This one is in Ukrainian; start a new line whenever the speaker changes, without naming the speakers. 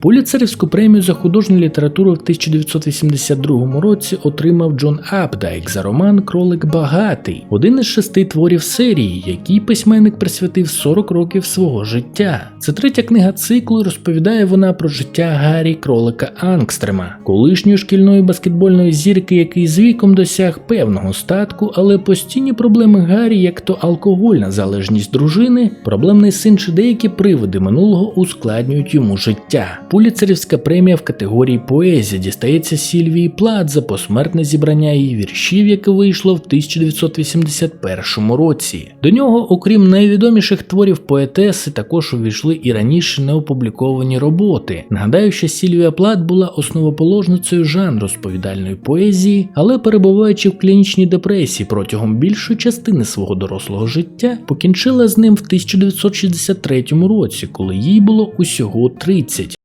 Пуліцерівську премію за художню літературу в 1982 році отримав Джон Апдайк за роман Кролик Багатий, один із шести творів серії, який письменник присвятив 40 років свого життя. Це третя книга циклу, розповідає вона про життя Гаррі Кролика Ангстрема, колишньої шкільної баскетбольної зірки, який з віком досяг певного статку, але постійні проблеми Гаррі, як то алкогольна залежність дружини, проблемний син чи деякі приводи минулого ускладнюють йому життя. Пуліцерівська премія в категорії поезія дістається Сільвії Плат за посмертне зібрання її віршів, яке вийшло в 1981 році. До нього, окрім найвідоміших творів поетеси, також увійшли і раніше неопубліковані роботи. Нагадаю, що Сільвія Плат була основоположницею жанру розповідальної поезії, але перебуваючи в клінічній депресії протягом більшої частини свого дорослого життя, покінчила з ним в 1963 році, коли їй було усього 30.